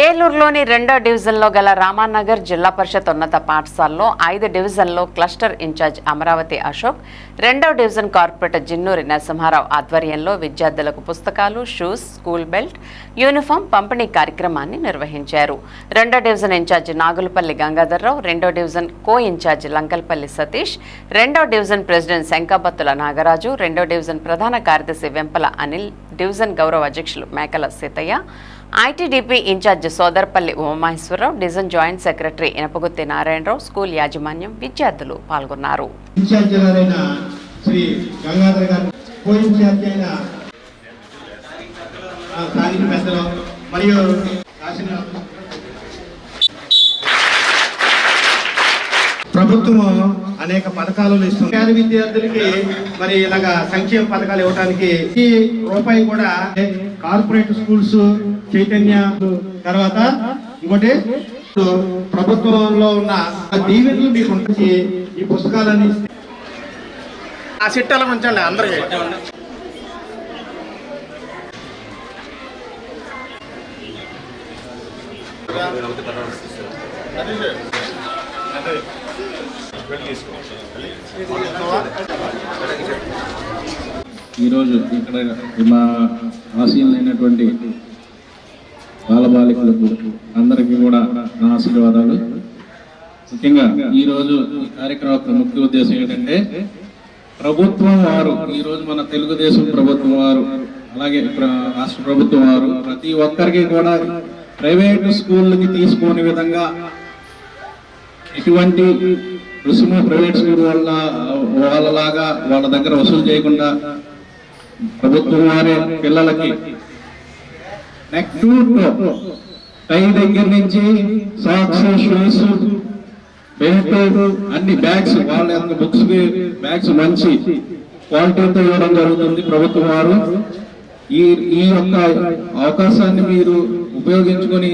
ఏలూరులోని రెండో డివిజన్లో గల రామానగర్ జిల్లా పరిషత్ ఉన్నత పాఠశాలలో ఐదు డివిజన్లో క్లస్టర్ ఇన్ఛార్జ్ అమరావతి అశోక్ రెండో డివిజన్ కార్పొరేటర్ జిన్నూరి నరసింహారావు ఆధ్వర్యంలో విద్యార్థులకు పుస్తకాలు షూస్ స్కూల్ బెల్ట్ యూనిఫామ్ పంపిణీ కార్యక్రమాన్ని నిర్వహించారు. రెండో డివిజన్ ఇన్ఛార్జ్ నాగులపల్లి గంగాధర్రావు రెండో division co incharge Lankalpalli Satish రెండో డివిజన్ ప్రెసిడెంట్ శంకాబత్తుల నాగరాజు రెండో డివిజన్ ప్రధాన కార్యదర్శి వెంపల అనిల్ డివిజన్ గౌరవ అధ్యక్షులు Mekala Seetaiah ITDP incharge Sodarapalli Umamaheswararao division joint secretary Inapagutti Narayanarao school యాజమాన్యం విద్యార్థులు పాల్గొన్నారు. మరియు ప్రభుత్వం అనేక పథకాలను ఇస్తుంది. పేద విద్యార్థులకి మరి ఇలాగా సంక్షేమ పథకాలు ఇవ్వడానికి ఈ రూపాయి కూడా కార్పొరేట్ స్కూల్స్ చైతన్య తర్వాత ఇంకోటి ప్రభుత్వంలో ఉన్న దీవెనలు మీకు ఉంటుంది ఈ పుస్తకాలన్నీ ఆ సెట్ అలా ఉంచండి అందరికి. ఈరోజు ఇక్కడ మా ఆశీనులైనటువంటి బాలబాలికలకు అందరికీ కూడా నా ఆశీర్వాదాలు. ముఖ్యంగా ఈరోజు ఈ కార్యక్రమం యొక్క ముఖ్య ఉద్దేశం ఏంటంటే ప్రభుత్వం వారు ఈరోజు మన తెలుగుదేశం ప్రభుత్వం వారు అలాగే రాష్ట్ర ప్రభుత్వం వారు ప్రతి ఒక్కరికి కూడా ప్రైవేట్ స్కూళ్ళకి తీసుకునే విధంగా ఇటువంటి రుసుము ప్రైవేట్ స్కూల్ వాళ్ళ వాళ్ళలాగా వాళ్ళ దగ్గర వసూలు చేయకుండా ప్రభుత్వం వారి పిల్లలకి నెక్ టు టై దగ్గర నుంచి సాక్స్ షూస్ బెల్ట్ అన్ని బ్యాగ్స్ వాళ్ళ యొక్క బుక్స్ బ్యాగ్స్ మంచి క్వాలిటీతో ఇవ్వడం జరుగుతుంది ప్రభుత్వం వారు. ఈ ఈ యొక్క అవకాశాన్ని మీరు ఉపయోగించుకొని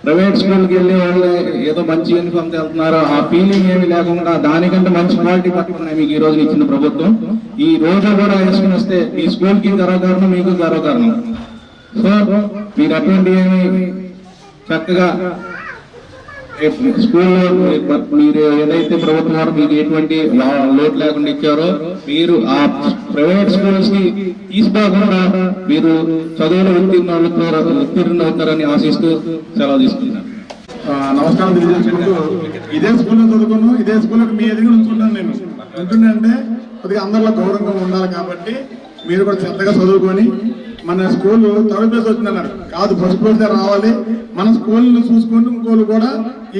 ప్రైవేట్ స్కూల్కి వెళ్ళే వాళ్ళు ఏదో మంచి యూనిఫామ్ వెళ్తున్నారు ఆ ఫీలింగ్ ఏమి లేకుండా దానికంటే మంచి క్వాలిటీ పట్టుకున్నాయి మీకు ఈ రోజు ఇచ్చిన ప్రభుత్వం. ఈ రోజు కూడా వేసుకుని వస్తే ఈ స్కూల్కి గర్వకారణం మీకు గర్వకారణం సో మీరు అటువంటి ఏమి చక్కగా స్కూల్లో మీరు ఏదైతే ప్రభుత్వం వారు మీకు ఎటువంటి లోటు లేకుండా ఇచ్చారో మీరు ఆ ప్రైవేట్ స్కూల్స్కి తీసుకోకుండా మీరు చదువులో ఉత్తీర్ణ అవుతారు ఉత్తీర్ణ అవుతారని ఆశిస్తూ సెలవు తీసుకుంటున్నాను నమస్కారం తెలియజేసుకుంటూ ఇదే స్కూల్లో చదువుకున్నాను ఇదే స్కూల్లో మీ ఎదుగు ఉంచుకుంటాను నేను. ఉంటుందంటే కొద్దిగా అందరిలో గౌరవంగా ఉండాలి కాబట్టి మీరు కూడా శ్రద్ధగా చదువుకొని మన స్కూల్ థర్డ్ ప్లేస్ వచ్చిందన్నారు. కాదు ఫస్ట్ ప్లేస్ రావాలి. మన స్కూల్ చూసుకుంటూ ఇంకోళ్ళు కూడా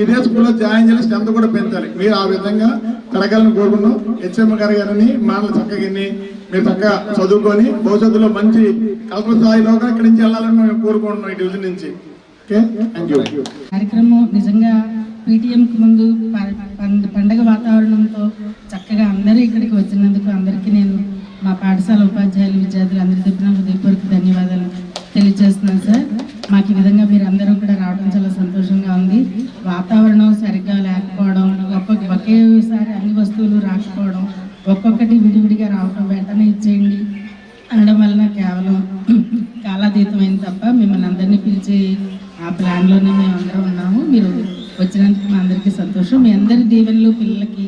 ఇదే స్కూల్లో జాయిన్ చేసి స్ట్రెంత్ కూడా పెంచాలి. మీరు ఆ విధంగా పెరగాలని కోరుకున్నాం హెచ్ఎం గారు గారిని మనల్ని చక్కగా మీరు చక్కగా చదువుకొని భవిష్యత్తులో మంచి కల్ప స్థాయిలో ఇక్కడి నుంచి వెళ్ళాలని మేము కోరుకుంటున్నాం ఈ డివిజన్ నుంచి. కార్యక్రమం నిజంగా పీటీఎంకి ముందు ప- పండగ వాతావరణంతో చక్కగా అందరూ ఇక్కడికి వచ్చినందుకు అందరికీ నేను మా పాఠశాల ఉపాధ్యాయులు విద్యార్థులు అందరి తరపున హృదయపూర్వక ధన్యవాదాలు తెలియజేస్తున్నాను సార్. మాకు ఈ విధంగా మీరు అందరూ కూడా రావడం చాలా సంతోషంగా ఉంది. వాతావరణం సరిగ్గా లేకపోవడం ఒక్కొక్క ఒకేసారి అన్ని వస్తువులు రాకపోవడం ఒక్కొక్కటి విడివిడిగా రావడం చేయండి అనడం వలన కేవలం కాలాతీతమైంది తప్ప మిమ్మల్ని అందరినీ పిలిచి ఆ ప్లాన్లోనే మేము అందరం ఉన్నాము. మీరు వచ్చినందుకు మా అందరికీ సంతోషం. మీ అందరి దీవెనలు పిల్లలకి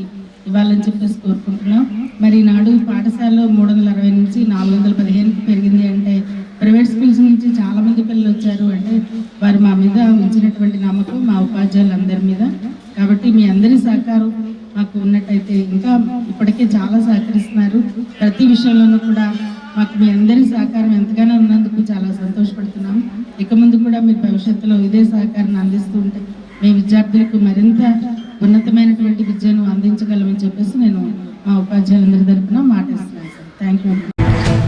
ఇవ్వాలని చెప్పేసి కోరుకుంటున్నాం. మరి నాడు పాఠశాలలో మూడు వందల అరవై నుంచి నాలుగు వందల పదిహేనుకి పెరిగింది అంటే ప్రైవేట్ స్కూల్స్ నుంచి చాలా మంది పిల్లలు వచ్చారు అంటే వారు మా మీద ఉంచినటువంటి నమ్మకం మా ఉపాధ్యాయులందరి మీద. కాబట్టి మీ అందరి సహకారం మాకు ఉన్నట్టయితే ఇంకా ఇప్పటికే చాలా సహకరిస్తున్నారు. ప్రతి విషయంలోనూ కూడా మాకు మీ అందరి సహకారం ఎంతగానో ఉన్నందుకు చాలా సంతోషపడుతున్నాం. ఇక ముందు కూడా మీరు భవిష్యత్తులో ఇదే సహకారాన్ని అందిస్తూ ఉంటే మీ విద్యార్థులకు మరింత ఉన్నతమైనటువంటి విద్యను అందించగలమని చెప్పేసి నేను మా ఉపాధ్యాయులందరి తరఫున మాటిస్తున్నాను. Sir thank you